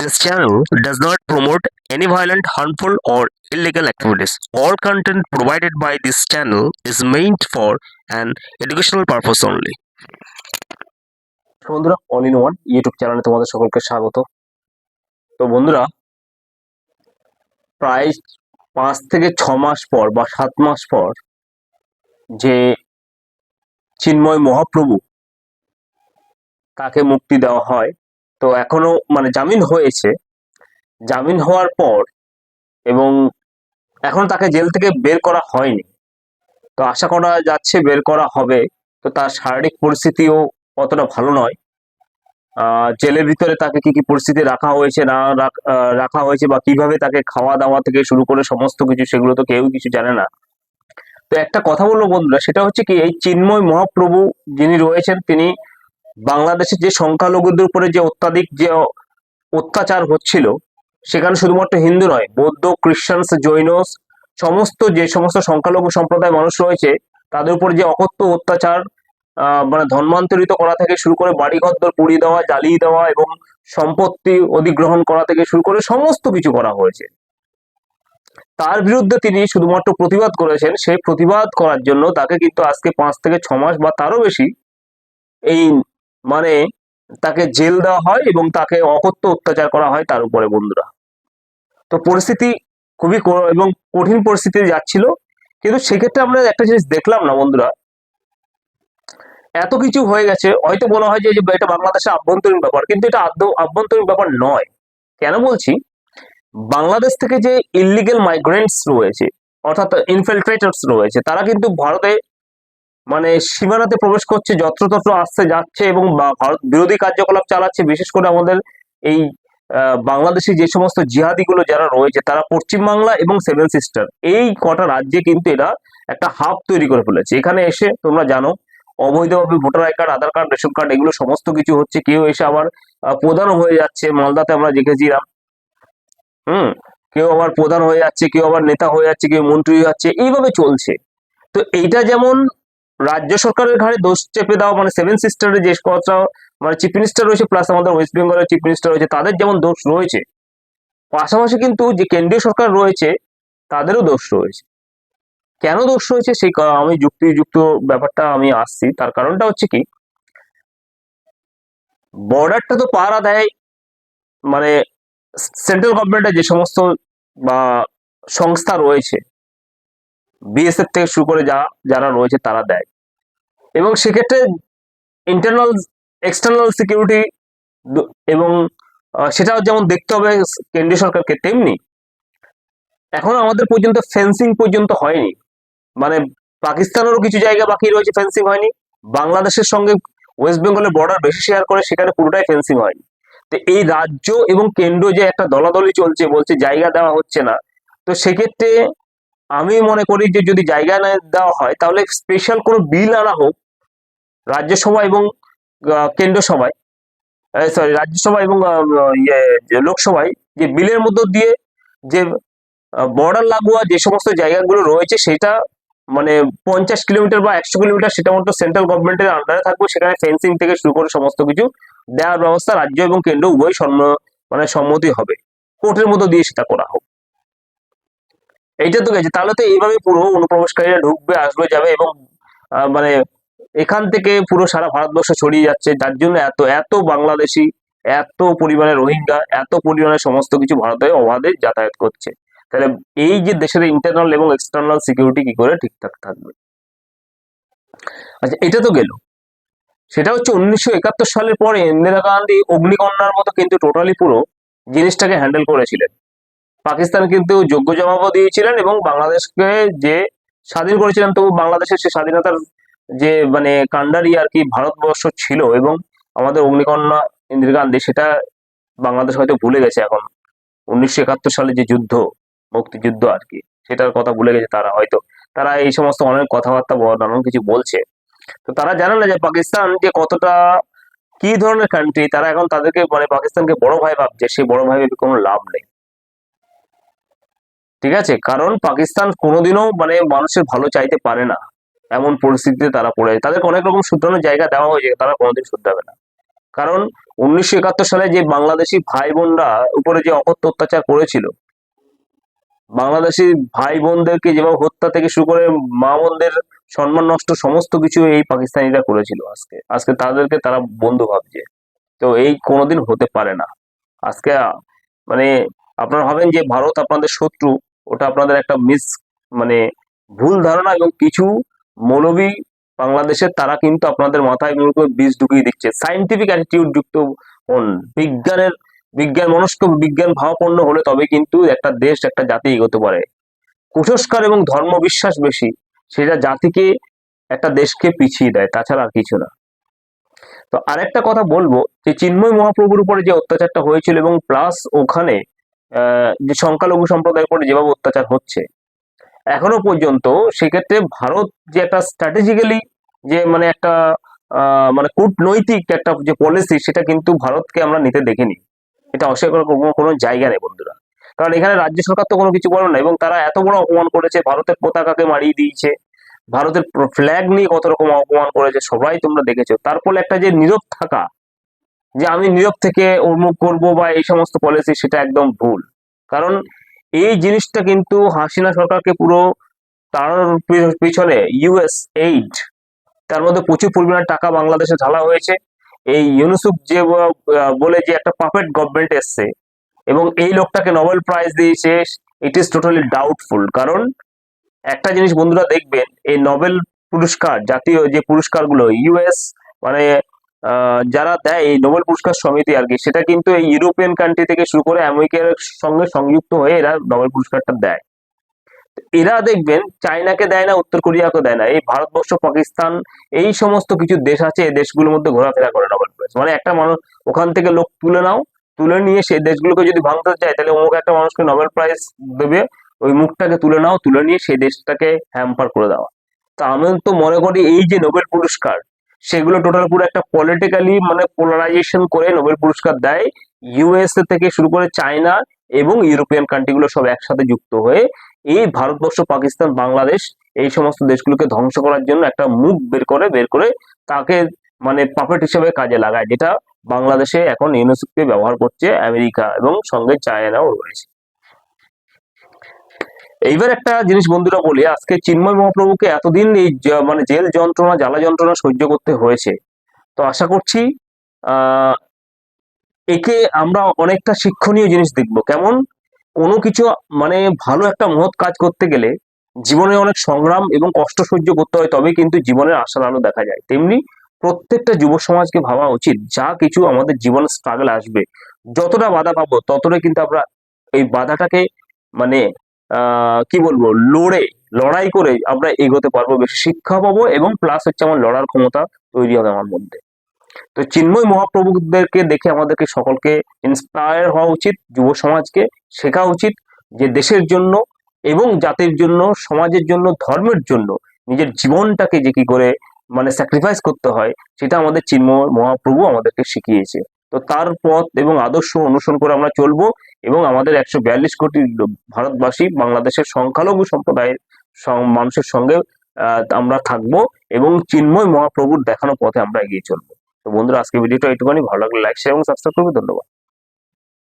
This channel does not promote any violent, harmful, or illegal activities. All content provided by this channel is meant for an educational purpose only. বন্ধুরা all in one YouTube চ্যানেলে তোমাদের সকলকে স্বাগত তো বন্ধুরা প্রায় পাঁচ থেকে ছ মাস পর বা সাত মাস পর যে চিন্ময় মহাপ্রভু তাকে মুক্তি দেওয়া হয় তো এখনও মানে জামিন হয়েছে। জামিন হওয়ার পর এবং এখন তাকে জেল থেকে বের করা হয়নি। তো আশা করা যাচ্ছে বের করা হবে। তো তার শারীরিক পরিস্থিতিও অতটা ভালো নয়। জেলের ভিতরে তাকে কি কি পরিস্থিতি রাখা হয়েছে, না রাখা হয়েছে বা কীভাবে তাকে খাওয়া দাওয়া থেকে শুরু করে সমস্ত কিছু সেগুলো তো কেউ কিছু জানে না। তো একটা কথা বলব বন্ধুরা, সেটা হচ্ছে কি, এই চিন্ময় মহাপ্রভু যিনি রয়েছেন, তিনি বাংলাদেশের যে সংখ্যালঘুদের উপরে যে অত্যাধিক যে অত্যাচার হচ্ছিল, সেখানে শুধুমাত্র হিন্দু নয়, বৌদ্ধ খ্রিস্টানস জৈন, সমস্ত যে সমস্ত সংখ্যালঘু সম্প্রদায় মানুষ রয়েছে, তাদের উপর যে অকথ্য অত্যাচার মানে ধর্মান্তরিত করা থেকে শুরু করে বাড়িঘর দর পুড়িয়ে দেওয়া, জ্বালিয়ে দেওয়া এবং সম্পত্তি অধিগ্রহণ করা থেকে শুরু করে সমস্ত কিছু করা হয়েছে। তার বিরুদ্ধে তিনি শুধুমাত্র প্রতিবাদ করেছেন, সেই প্রতিবাদ করার জন্য তাকে কিন্তু আজকে পাঁচ থেকে ছ মাস বা তারও বেশি এই মানে তাকে জেল দেওয়া হয় এবং তাকে অকথ্য অত্যাচার করা হয় তার উপরে বন্ধুরা। তো পরিস্থিতি খুবই এবং কঠিন পরিস্থিতি যাচ্ছিল। কিন্তু সেক্ষেত্রে আমরা একটা জিনিস দেখলাম না বন্ধুরা। এত কিছু হয়ে গেছে, হয়তো বলা হয় যে এটা বাংলাদেশের আভ্যন্তরীণ ব্যাপার, কিন্তু এটা আদৌ আভ্যন্তরীণ ব্যাপার নয়। কেন বলছি? বাংলাদেশ থেকে যে ইলিগেল মাইগ্রেন্টস রয়েছে, অর্থাৎ ইনফিল্ট্রেটার্স রয়েছে, তারা কিন্তু ভারতে মানে সীমানাতে প্রবেশ করছে যত্রতত্র আসছে যাচ্ছে এবং ভারত বিরোধী কার্যকলাপ চালাচ্ছে। বিশেষ করে আমাদের এই বাংলাদেশি যে সমস্ত জিহাদিগুলো যারা রয়েছে তারা পশ্চিমবাংলা এবং সেভেন সিস্টার। এই কটা রাজ্যে কিন্তু এরা একটা হাব তৈরি করে ফেলেছে। এখানে এসে তোমরা জানো অবৈধভাবে voter I card Aadhaar card ration card এগুলো সমস্ত কিছু হচ্ছে। কেউ এসে আবার আহ, প্রধানও হয়ে যাচ্ছে। মালদাতে আমরা দেখেছিলাম হুম কেউ আবার প্রধান হয়ে যাচ্ছে কেউ আবার নেতা হয়ে যাচ্ছে কেউ মন্ত্রী হয়ে যাচ্ছে। এইভাবে চলছে। তো এইটা যেমন রাজ্য সরকারের ঘাড়ে দোষ চেপে দেওয়া মানে সেভেন সিস্টারের যে কথা মানে চিফ মিনিস্টার রয়েছে প্লাস আমাদের ওয়েস্ট বেঙ্গলের চিফ মিনিস্টার রয়েছে, তাদের যেমন দোষ রয়েছে। পাশাপাশি কিন্তু যে কেন্দ্রীয় সরকার রয়েছে, তাদেরও দোষ রয়েছে। কেন দোষ রয়েছে? সেই আমি যুক্তিযুক্ত ব্যাপারটা আমি আসছি। তার কারণটা হচ্ছে কি বর্ডারটা তো পাহারা দেয় মানে সেন্ট্রাল গভর্নমেন্টের যে সমস্ত, বা সংস্থা রয়েছে বিএসএফ থেকে শুরু করে যা যারা রয়েছে তারা দেয়। এবং সেক্ষেত্রে ইন্টারনাল এক্সটার্নাল সিকিউরিটি এবং সেটাও যেমন দেখতে হবে কেন্দ্রীয় সরকারকে, তেমনি এখন আমাদের পর্যন্ত ফেন্সিং পর্যন্ত হয়নি। মানে পাকিস্তানেরও কিছু জায়গা বাকি রয়েছে ফেন্সিং হয়নি। বাংলাদেশের সঙ্গে ওয়েস্ট বেঙ্গলের বর্ডার বেশি শেয়ার করে সেখানে পুরোটাই ফেন্সিং হয়নি। তো এই রাজ্য এবং কেন্দ্র যে একটা দলাদলি চলছে, বলছে জায়গা দেওয়া হচ্ছে না, তো সেক্ষেত্রে আমি মনে করি যে যদি জায়গা না দেওয়া হয় তাহলে স্পেশাল কোনো বিল আনা হোক রাজ্যসভা এবং কেন্দ্র সভায় সরি রাজ্যসভা এবং ইয়ে, লোকসভায় যে বিলের মধ্য দিয়ে যে বর্ডার লাগোয়া যে সমস্ত জায়গাগুলো রয়েছে সেটা মানে পঞ্চাশ কিলোমিটার বা একশো কিলোমিটার সেটা মতো সেন্ট্রাল গভর্নমেন্টের আন্ডারে থাকবে সেখানে ফেন্সিং থেকে শুরু করে সমস্ত কিছু দেওয়ার ব্যবস্থা রাজ্য এবং কেন্দ্র উভয় সম্ম মানে সম্মতি হবে। কোর্টের মধ্য দিয়ে সেটা করা হোক। এইটা তো গেছে। তাহলে তো এইভাবে পুরো অনুপ্রবেশকারীরা ঢুকবে, আসবে, যাবে এবং মানে এখান থেকে পুরো সারা ভারতবর্ষ ছড়িয়ে যাচ্ছে। যার জন্য এত এত বাংলাদেশি, এত পরিমাণে রোহিঙ্গা, এত পরিমাণে সমস্ত কিছু ভারতে অবাধে যাতায়াত করছে। তাহলে এই যে দেশের ইন্টারনাল এবং এক্সটার্নাল সিকিউরিটি কি করে ঠিকঠাক থাকবে? আচ্ছা এটা তো গেল। সেটা হচ্ছে উনিশশো একাত্তর সালের পরে ইন্দিরা গান্ধী অগ্নিকন্যার মতো কিন্তু টোটালি পুরো জিনিসটাকে হ্যান্ডেল করেছিলেন। পাকিস্তান কিন্তু যোগ্য জবাবও দিয়েছিলেন এবং বাংলাদেশকে যে স্বাধীন করেছিলেন, তবু বাংলাদেশের সে স্বাধীনতার যে মানে কান্ডারি আর কি ভারতবর্ষ ছিল এবং আমাদের অগ্নিকন্যা ইন্দিরা গান্ধী, সেটা বাংলাদেশ হয়তো ভুলে গেছে এখন। উনিশশো একাত্তর সালে যে যুদ্ধ, মুক্তিযুদ্ধ আর কি, সেটার কথা ভুলে গেছে তারা হয়তো। তারা এই সমস্ত অনেক কথাবার্তা নানান কিছু বলছে। তো তারা জানে না যে পাকিস্তান যে কতটা কি ধরনের কান্ট্রি তারা এখন তাদেরকে মানে পাকিস্তানকে বড় ভাই ভাবছে সেই বড় ভাই কোনো লাভ নেই। ঠিক আছে? কারণ পাকিস্তান কোনোদিনও মানে মানুষের ভালো চাইতে পারে না। এমন পরিস্থিতিতে তারা পড়ে আছে। তাদেরকে অনেক রকম শুধরানোর জায়গা দেওয়া হয়েছে, তারা কোনোদিন শুধরাবে না। কারণ উনিশশো একাত্তর সালে যে বাংলাদেশি ভাই বোনরা উপরে যে অকথ্য অত্যাচার করেছিল, বাংলাদেশি ভাই বোনদেরকে যেভাবে হত্যা থেকে শুরু করে মা বোনদের সম্মান নষ্ট সমস্ত কিছু এই পাকিস্তানিরা করেছিল আজকে। আজকে তাদেরকে তারা বন্ধু ভাবছে। তো এই কোনোদিন হতে পারে না। আজকে মানে আপনারা ভাবেন যে ভারত আপনাদের শত্রু ওটা আপনাদের একটা মিস মানে ভুল ধারণা এবং কিছু মৌলবী বাংলাদেশের তারা কিন্তু আপনাদের মাথায় বীজ ঢুকিয়ে দিচ্ছে। সাইন্টিফিক অ্যাটিটিউড যুক্ত বিজ্ঞানের, বিজ্ঞান মনস্ক, বিজ্ঞান ভাবাপন্ন হলে তবে কিন্তু একটা দেশ, একটা জাতি এগোতে পারে। কুসংস্কার এবং ধর্ম বিশ্বাস বেশি, সেটা জাতিকে, একটা দেশকে পিছিয়ে দেয়, তাছাড়া আর কিছু না। তো আরেকটা কথা বলব যে, চিন্ময় মহাপ্রভুর উপরে যে অত্যাচারটা হয়েছিল এবং প্লাস ওখানে যে সংখ্যালঘু সম্প্রদায়ের উপরে যেভাবে অত্যাচার হচ্ছে, এখনও পর্যন্ত সেক্ষেত্রে ভারত যে একটা স্ট্র্যাটেজিক্যালি যে মানে একটা মানে কূটনৈতিক একটা যে পলিসি সেটা কিন্তু ভারতকে আমরা নিতে দেখিনি। এটা অস্বীকার কোনো জায়গা নেই বন্ধুরা। কারণ এখানে রাজ্য সরকার তো কোনো কিছু করে না এবং তারা এত বড় অপমান করেছে, ভারতের পতাকাকে মারিয়ে দিয়েছে, ভারতের ফ্ল্যাগ নিয়ে কত রকম অপমান করেছে, সবাই তোমরা দেখেছ। তার ফলে একটা যে নীরব থাকা যে আমি নীরব থেকে উন্মুখ করব বা এই সমস্ত পলিসি সেটা একদম ভুল। কারণ এই জিনিসটা কিন্তু হাসিনা সরকারকে পুরো তার পিছনে ইউএস এইড তার মধ্যে প্রচুর পরিমাণে টাকা বাংলাদেশে ঢালা হয়েছে। এই ইউনুসুফ যে বলে যে একটা পাপেট গভর্নমেন্ট এসছে এবং এই লোকটাকে নোবেল প্রাইজ দিয়েছে ইট ইজ টোটালি ডাউটফুল কারণ একটা জিনিস বন্ধুরা দেখবেন, এই নোবেল পুরস্কার, জাতীয় যে পুরস্কারগুলো ইউএস মানে যারা দেয় এই নোবেল পুরস্কার সমিতি আর কি, সেটা কিন্তু এই ইউরোপিয়ান কান্ট্রি থেকে শুরু করে আমেরিকার সঙ্গে সংযুক্ত হয়ে এরা নোবেল পুরস্কারটা দেয়। এরা দেখবেন চায়নাকে দেয় না, উত্তর কোরিয়াকে দেয় না, এই ভারতবর্ষ, পাকিস্তান, এই সমস্ত কিছু দেশ আছে, এই দেশগুলোর মধ্যে ঘোরাফেরা করে নোবেল প্রাইজ মানে একটা মানুষ, ওখান থেকে লোক তুলে নাও, তুলে নিয়ে সেই দেশগুলোকে যদি ভাঙতে চায়, তাহলে অমুক একটা মানুষকে নোবেল প্রাইজ দেবে, ওই মুখটাকে তুলে নাও, তুলে নিয়ে সেই দেশটাকে হ্যাম্পার করে দেওয়া তা আমি তো মনে করি এই যে নোবেল পুরস্কার সেগুলো টোটাল পুরো একটা পলিটিক্যালি মানে পোলারাইজেশন করে নোবেল পুরস্কার দেয়। ইউএসএ থেকে শুরু করে চায়না এবং ইউরোপিয়ান কান্ট্রিগুলো সব একসাথে যুক্ত হয়ে এই ভারতবর্ষ, পাকিস্তান, বাংলাদেশ এই সমস্ত দেশগুলোকে ধ্বংস করার জন্য একটা মুখ বের করে বের করে তাকে মানে পাপেট হিসেবে কাজে লাগায়, যেটা বাংলাদেশে এখন ইউনেস্কোকে ব্যবহার করছে, আমেরিকা এবং সঙ্গে চায়নাও রয়েছে। এইবার একটা জিনিস বন্ধুরা বলি, আজকে চিন্ময় মহাপ্রভুকে এতদিন এই মানে জেল যন্ত্রণা, জ্বালা যন্ত্রণা সহ্য করতে হয়েছে। তো আশা করছি একে আমরা অনেকটা শিক্ষণীয় জিনিস দেখব। কেমন? কোনো কিছু মানে ভালো একটা মহৎ কাজ করতে গেলে জীবনে অনেক সংগ্রাম এবং কষ্ট সহ্য করতে হয় তবে কিন্তু জীবনের আশার আলো দেখা যায়। তেমনি প্রত্যেকটা যুব সমাজকে ভাবা উচিত, যা কিছু আমাদের জীবনে স্ট্রাগল আসবে। যতটা বাধা পাবো, ততটাই কিন্তু আমরা এই বাধাটাকে মানে কি বলব, লড়ে, লড়াই করে আমরা এগোতে পারব, বেশি শিক্ষা পাবো এবং প্লাস হচ্ছে আমার লড়ার ক্ষমতা তৈরি হবে আমার মধ্যে। তো চিন্ময় মহাপ্রভুদেরকে দেখে আমাদেরকে সকলকে ইন্সপায়ার হওয়া উচিত, যুব সমাজকে শেখা উচিত যে দেশের জন্য এবং জাতির জন্য, সমাজের জন্য, ধর্মের জন্য নিজের জীবনটাকে যে কি করে মানে স্যাক্রিফাইস করতে হয়, সেটা আমাদের চিন্ময় মহাপ্রভু আমাদেরকে শিখিয়েছে। তো তার পথ এবং আদর্শ অনুসরণ করে আমরা চলবো। এবং আমাদের একশো বিয়াল্লিশ কোটি ভারতবাসী বাংলাদেশের সংখ্যালঘু সম্প্রদায়ের মানুষের সঙ্গে আমরা থাকব এবং চিন্ময় মহাপ্রভুর দেখানো পথে আমরা এগিয়ে চলবো। তো বন্ধুরা আজকে ভিডিওটা একটুখানি ভালো লাগলে লাইক শেয়ার এবং সাবস্ক্রাইব করবে। ধন্যবাদ।